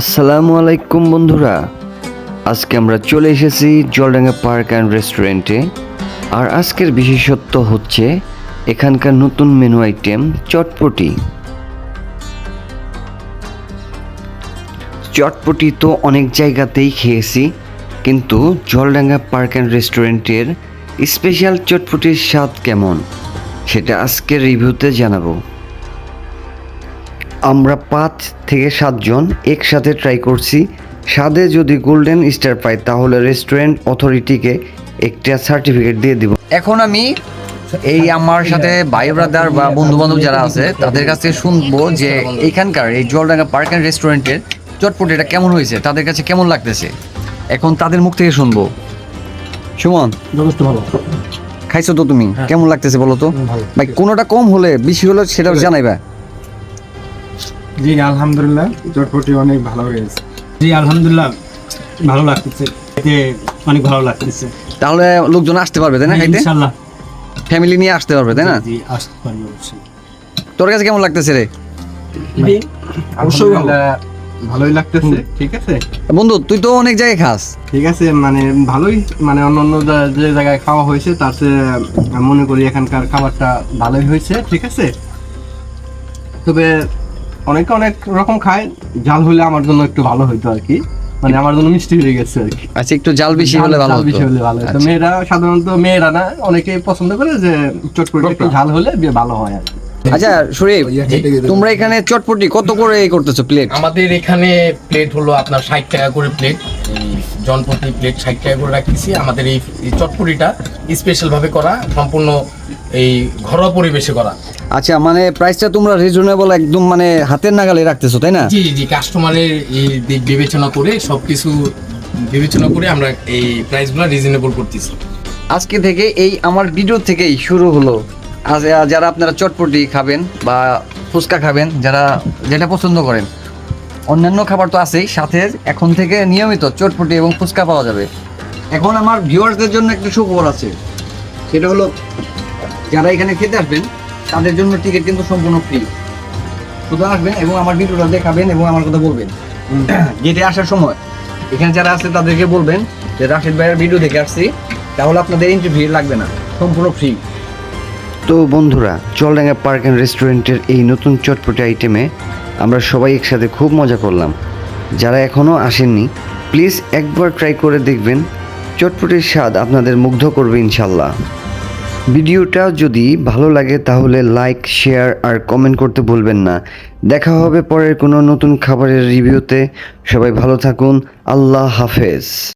আসসালামু আলাইকুম বন্ধুরা। আজকে আমরা চলে এসেছি জলডাঙ্গা পার্ক অ্যান্ড রেস্টুরেন্টে। আর আজকের বিশেষত্ব হচ্ছে এখানকার নতুন মেনু আইটেম চটপটি। চটপটি তো অনেক জায়গাতেই খেয়েছি, কিন্তু জলডাঙ্গা পার্ক অ্যান্ড রেস্টুরেন্টের স্পেশাল চটপটির স্বাদ কেমন, সেটা আজকের রিভিউতে জানাব। আমরা পাঁচ থেকে সাতজন একসাথে ট্রাই করছি। স্বাদে যদি গোল্ডেন স্টার পাই তাহলে রেস্টুরেন্ট অথরিটিকে একটা সার্টিফিকেট দিয়ে দিব। এখন আমি এই আমার সাথে ভাই ব্রাদার বা বন্ধু বান্ধব যারা আছে তাদের কাছ থেকে শুনব যে এখানকার এই জলডাঙ্গা পার্ক অ্যান্ড রেস্টুরেন্টের চটপট এটা কেমন হয়েছে তাদের কাছে কেমন লাগতেছে? এখন তাদের মুখ থেকে শুনব। সুমন যথেষ্ট ভালো। খাইছো তো তুমি? কেমন লাগতেছে বলো তো? ভাই কোনোটা কম হলে বেশি হলে সেটাও জানাইবা। জি আলহামদুলিল্লাহ। চটপটি অনেক ভালো হয়েছে জি আলহামদুলিল্লাহ ভালো লাগতেছে। এতে অনেক ভালো লাগতেছে। তাহলে লোকজন আসতে পারবে তাই না খাইতে ইনশাআল্লাহ ফ্যামিলি নিয়ে আসতে পারবে তাই না? জি আসতে পারব অবশ্যই। তোর কাছে কেমন লাগতেছে রে? অবশ্যই ভালোই লাগতেছে ঠিক আছে? বন্ধু তুই তো অনেক জায়গায় খাস। ঠিক আছে মানে ভালোই মানে অন্য অন্য যে জায়গায় খাওয়া হয়েছে তার চেয়ে মনে করি এখানকার খাবারটা ভালোই হয়েছে ঠিক আছে? তবে অনেকে অনেক রকম খায় জাল হলে আমার জন্য একটু ভালো হইতো আর কি। মানে আমার জন্য মিষ্টি হয়ে গেছে আর কি। আচ্ছা একটু জাল বেশি হলে ভালো হতো। বেশি হলে ভালো হতো। আচ্ছা। মেয়েরা সাধারণত মেয়েরা না অনেকে পছন্দ করে যে চটপটি একটু ঝাল হলে ভালো হয় আর কি। আচ্ছা শরীফ তোমরা এখানে চটপটি কত করে এই করতেছো প্লেট আমাদের এখানে প্লেট হলো আপনার ষাট টাকা করে প্লেট জনপ্রতি প্লেট ষাট টাকা করে রাখতেছি আমাদের এই এই চটপটিটা স্পেশাল ভাবে করা সম্পূর্ণ এই ঘরোয়া পরিবেশে করা। আচ্ছা মানে প্রাইসটা তোমরা রিজনেবল একদম মানে হাতের নাগালে রাখতেছো তাই না? জি জি কাস্টমারের এই দিক বিবেচনা করে সবকিছু বিবেচনা করে আমরা এই প্রাইসগুলো রিজনেবল করতেছি। আজকে থেকে এই আমার ভিডিও থেকেই শুরু হলো। আজ যারা আপনারা চটপটি খাবেন বা ফুচকা খাবেন যারা যেটা পছন্দ করেন অন্যান্য খাবার তো আছেই, সাথে এখন থেকে নিয়মিত চটপটি এবং ফুচকা পাওয়া যাবে। এখন আমার ভিউয়ার্সদের জন্য একটু সুখবর আছে। সেটা হলো, যারা এখানে খেতে আসবেন, তাদের জন্য টিকিট কিন্তু সম্পূর্ণ ফ্রি শুধু আসবেন এবং আমার ভিডিওটা দেখাবেন এবং আমার কথা বলবেন। গেটে আসার সময়, এখানে যারা আছে তাদেরকে বলবেন যে, রাশিদ ভাইয়ের ভিডিও দেখে আসছি, তাহলে আপনাদের ইন্টারভিউ লাগবে না, সম্পূর্ণ ফ্রি তো বন্ধুরা, জলডাঙ্গা পার্ক অ্যান্ড রেস্টুরেন্টের এই নতুন চটপটি আইটেমে আমরা সবাই একসাথে খুব মজা করলাম। যারা এখনও আসেননি প্লিজ একবার ট্রাই করে দেখবেন। চটপটির স্বাদ আপনাদের মুগ্ধ করবে ইনশাল্লাহ ভিডিওটা যদি ভালো লাগে তাহলে লাইক শেয়ার আর কমেন্ট করতে ভুলবেন না। দেখা হবে পরের কোনো নতুন খাবারের রিভিউতে সবাই ভালো থাকুন। আল্লাহ হাফেজ।